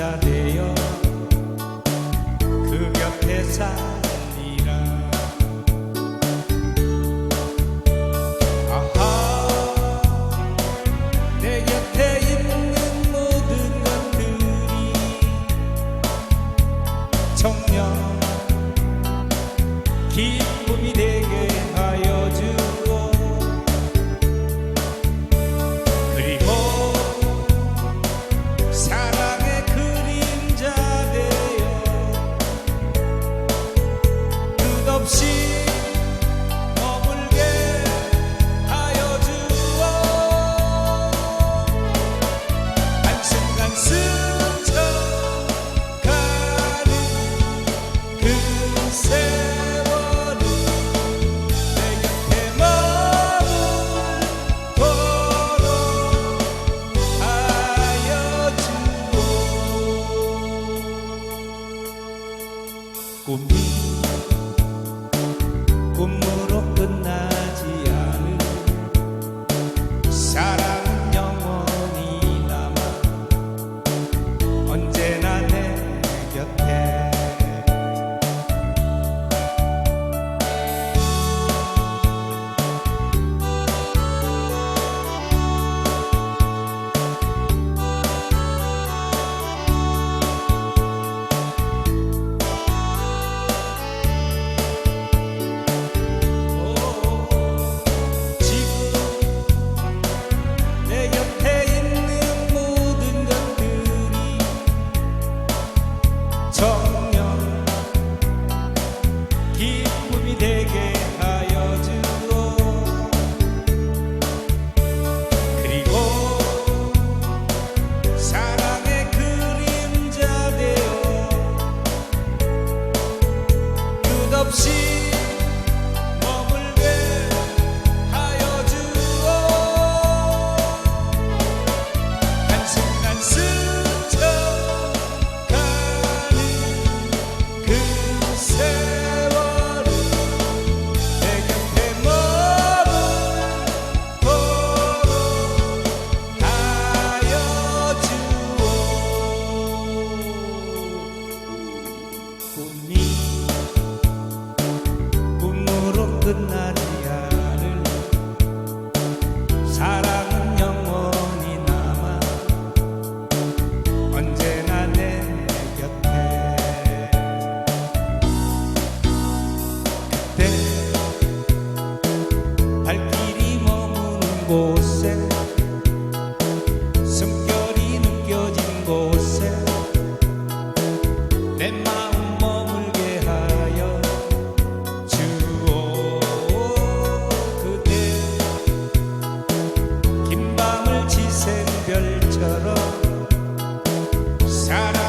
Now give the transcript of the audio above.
혼자 되어 그 곁에 살 comigo. 끝나지 않을 사랑 영원히 남아. 언제나 내 곁에. 그때 발길이 머무는 곳. 것처럼 사랑